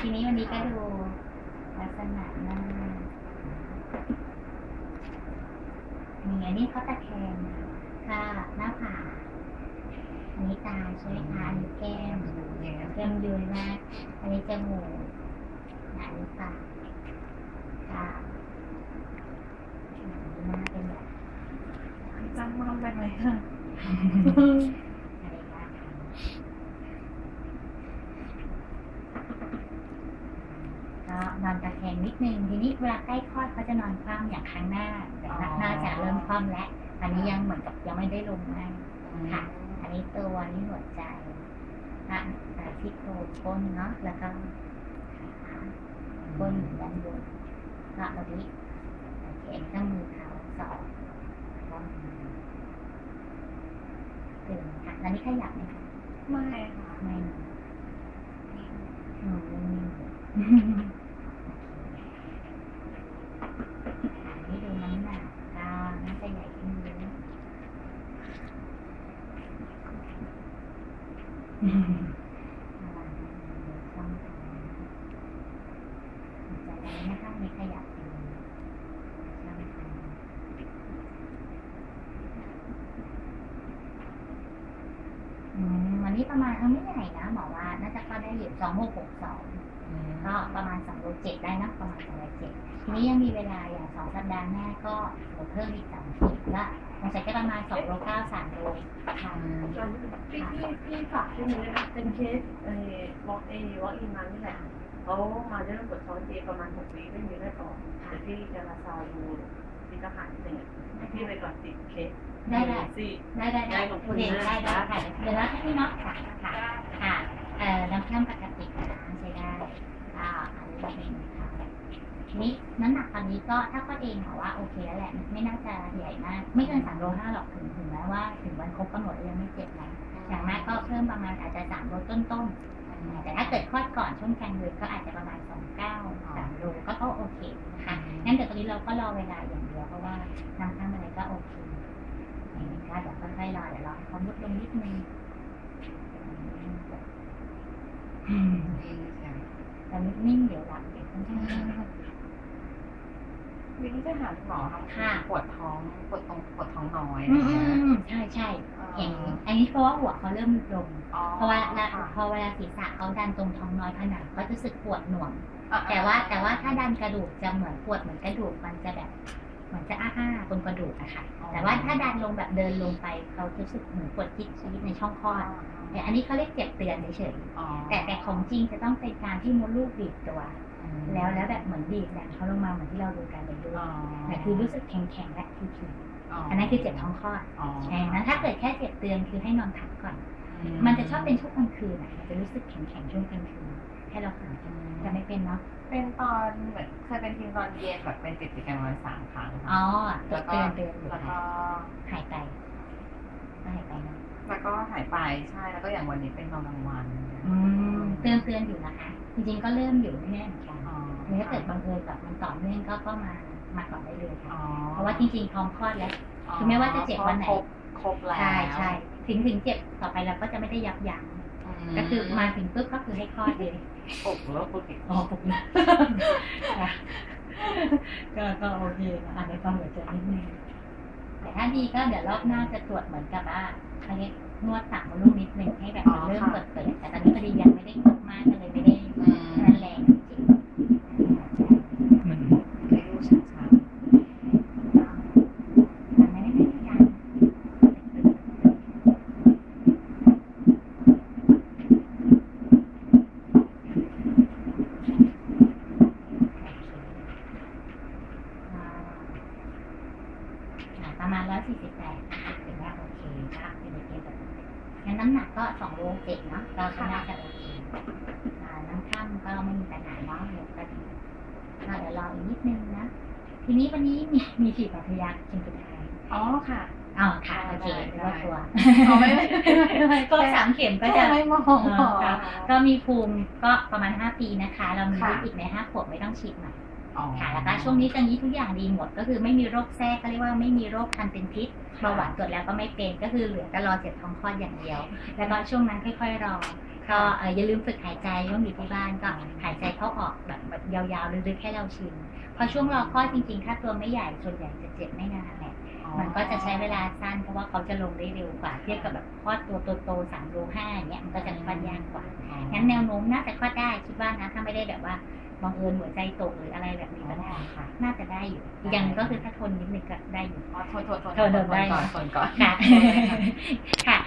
ทีนี้วันนี้ก็ดูลักษณะหน้านี่อันนี้เขาตะแคงค่ะหน้าผากอันนี้ตาใช่ไหมคะอันนี้แก้มแก้มยืนมากอันนี้จมูกอันนี้ปากตาหน้าเป็นแบบจังมากไปไหมค่ะ อะไรบ้างคะ ก็นอนตะแคงนิดนึงทีนี้เวลาใกล้คลอดเขาจะนอนคว่ำอย่างครั้งหน้าเดี๋ยวน่าจะเริ่มคว่ำแล้วอันนี้ยังเหมือนกับยังไม่ได้ลงให้ค่ะ อันนี้ตัวนี้หัวใจนะอ่าที่โครงก้นเนาะแล้วก็ขาก้นด้านบนก็ตรงนี้โอเคข้างมือเท้าสองก็ตึงค่ะแล้วนี่ขยับไหมคะไม่ค่ะไม่นะอืมนิ่งๆค่ะนี่ดูน้ำหนักก็น่าจะใหญ่ขึ้นเยอะ อืมระวังนะเดี๋ยวช่องท้องหัวใจตรงนี้นะคะมีขยับอยู่ช่องท้องอืมวันนี้ ประมาณเออไม่ใหญ่นะหมอว่าน่าจะเข้าได้อยู่สองหกหกสองก็ประมาณสองโลเจ็ดได้นะประมาณสองโลเจ็ดทีนี้ยังมีเวลาอย่างสองสัปดาห์หน้าก็เดี๋ยวเพิ่มอีกสามขีดก็มันจะได้ประมาณสองโลเก้าสามโลค่ะพี่พี่พี่ฝากที่นี้นะคะเป็นเคสเอ่อวอล์กเอวอล์กอินมานี่แหละเขามาเรื่องปวดท้องเจประมาณหกปีไม่มีเลือดออกแต่พี่จะมาซาวดูพี่ทหารเป็นพี่ไปก่อนติดเคส ได้ได้สิได้ได้ได้ได้ขอบคุณโอเคนะได้ได้ค่ะเดี๋ยวนะพี่เนาะค่ะค่ะค่ะเอ่อน้ำข้ามปกติค่ะใช้ได้อ่าอันนี้เป็นค่ะทีนี้น้ำหนักตอนนี้ก็ถ้าก็เองบอกว่าโอเคแล้วแหละไม่น่าจะใหญ่มาก ไม่เกินสามโลห้าหรอกถึงถึงแม้ว่าถึงวันครบกำหนดแล้วยังไม่เจ็บนะอย่างมากก็เพิ่มประมาณอาจจะสามโลต้นๆแต่ถ้าเกิดคลอดก่อนช่วงกลางเดือนก็อาจจะประมาณสองเก้าสามโลก็ก็โอเคนะคะงั้นเดี๋ยวตอนนี้เราก็รอเวลาอย่างเดียวเพราะว่าน้ำข้ามอะไรก็โอเค อย่างนี้ก็เดี๋ยวค่อยๆรอเดี๋ยวรอให้เขามุดลงนิดนึงอืมแต่นิ่งๆเดี๋ยวหลับเดี๋ยวค่อนข้างวิธีจะหาหมอค่ะปวดท้องปวดตรงปวดท้องน้อยอืมอืมอืมใช่ใช่เห็นอันนี้เพราะว่าหัวเขาเริ่มลงเพราะว่าเวลาพอเวลาศีรษะเขาดันตรงท้องน้อยผนังก็จะรู้สึกปวดหน่วงแต่ว่าแต่ว่าถ้าดันกระดูกจะเหมือนปวดเหมือนกระดูกมันจะแบบ เหมือนจะอ้าอ้าๆบนกระดูกอะค่ะ แต่ว่าถ้าดันลงแบบเดินลงไปเขาจะรู้สึกเหมือนปวดจิ๊ดจี๊ดในช่องคลอดแต่อันนี้เขาเรียกเจ็บเตือนเฉยๆแต่แต่ของจริงจะต้องเป็นการที่มดลูกบีบตัว แล้วแล้วแบบเหมือนบีบแหลมเขาลงมาเหมือนที่เราดูการเป็นลูกแต่คือรู้สึกแข็งๆและทีๆอันนั้นคือเจ็บท้องคลอดใช่นะถ้าเกิดแค่เจ็บเตือนคือให้นอนพักก่อน มันจะชอบเป็นช่วงกลางคืนอะมันจะรู้สึกแข็งๆช่วงกลางคืนให้เราฝันกันจะไม่เป็นเนาะเป็นตอนเหมือนเคยเป็นทีมตอนเย็นแบบเป็นติดติดกันวันสามครั้งอ๋อค่ะเตือนเตือนเตือนอยู่แล้วค่ะก็หายไปก็หายไปเนาะแล้วก็หายไปใช่แล้วก็อย่างวันนี้เป็นตอนกลางวันเตือนเตือนอยู่นะคะ จริงๆก็เริ่มอยู่แน่ๆเหมือนกันอ๋อหรือถ้าเกิดบังเอิญแบบมันต่อเนื่องก็ก็มามาก่อนได้เลยค่ะอ๋อเพราะว่าจริงๆท้องคลอดแล้วคือไม่ว่าจะเจ็บวันไหนครบครบแล้วใช่ใช่ ถึงถึงเจ็บต่อไปเราก็จะไม่ได้ยับยั้งก็คือมาถึงปุ๊บก็คือให้คลอดเลยปลุกแล้วปลุกอีกอ๋อผมนะก็ก็โอเคนะอ่านในความหัวใจนิดนึงแต่ถ้าดีก็เดี๋ยวรอบหน้าจะตรวจเหมือนกับว่าเขาเรียกนวดตักมดลูกนิดนึงให้แบบมันเริ่มเปิดเปิดแต่ตอนนี้พอดียังไม่ได้กดมากก็เลยไม่ได้นั่นแรงจริง เหมือนให้ดูช้า ทำไม่ได้ไม่ได้ยังประมาณร้อยสี่สิบแปดถือว่าโอเคก็เป็นเกณฑ์แบบงั้ นน้ำหนักก็สองโลเจ็ดเนาะเราก็น่าจะโอเคอ่าน้ำข้ามก็ไม่มีปัญหาเนาะเดี๋ยวก็ดีก็เดี๋ยวรออีกนิดนึงนะ ทีนี้วันนี้มีมีฉีดปัทยาเข็มสุดท้ายๆอ๋อค่ะอ๋อค่ะโอเคไม่ต้องกลัวอ๋อไม่ไม่ก็สามเข็มก็จะไม่มองเออค่ะก็มีภูมิก็ประมาณห้าปีนะคะ เรามีค่ะลูกอีกในห้าขวบไม่ต้องฉีดใหม่อ๋อ ค่ะแล้วก็ช่วงนี้ตอนนี้ทุกอย่างดีหมด ก็คือไม่มีโรคแทรกก็เรียกว่าไม่มีโรคคันเป็นพิษเบาหวานตรวจแล้วก็ไม่เป็นก็คือเหลือแต่รอเจ็บท้องคลอดอย่างเดียว แล้วก็ช่วงนั้นค่อย ๆ รอก็เอ่ออย่าลืมฝึกหายใจร่วมอยู่ที่บ้านก็หายใจเข้าออกแบบแบบยาวๆลึกๆให้เราชินพอช่วงรอคลอดจริงๆ ถ้าตัวไม่ใหญ่ส่วนใหญ่จะเจ็บไม่นานแหละมันก็จะใช้เวลาสั้นเพราะว่าเขาจะลงได้เร็วกว่าเทียบกับแบบคลอดตัวโตๆสามโลห้าอย่างเงี้ยมันก็จะคลอดยากกว่างั้นแนวโน้มน่าจะคลอดได้คิดว่านะถ้าไม่ได้แบบว่า บังเอิญหัวใจตกหรืออะไรแบบนี้ก็ได้ค่ะ น่าจะได้อยู่อีกอย่างหนึ่งก็คือถ้าทนนิดนึงก็ได้อยู่อ๋อทนทนทนทนทนได้ก่อนทนก่อนค่ะค่ะ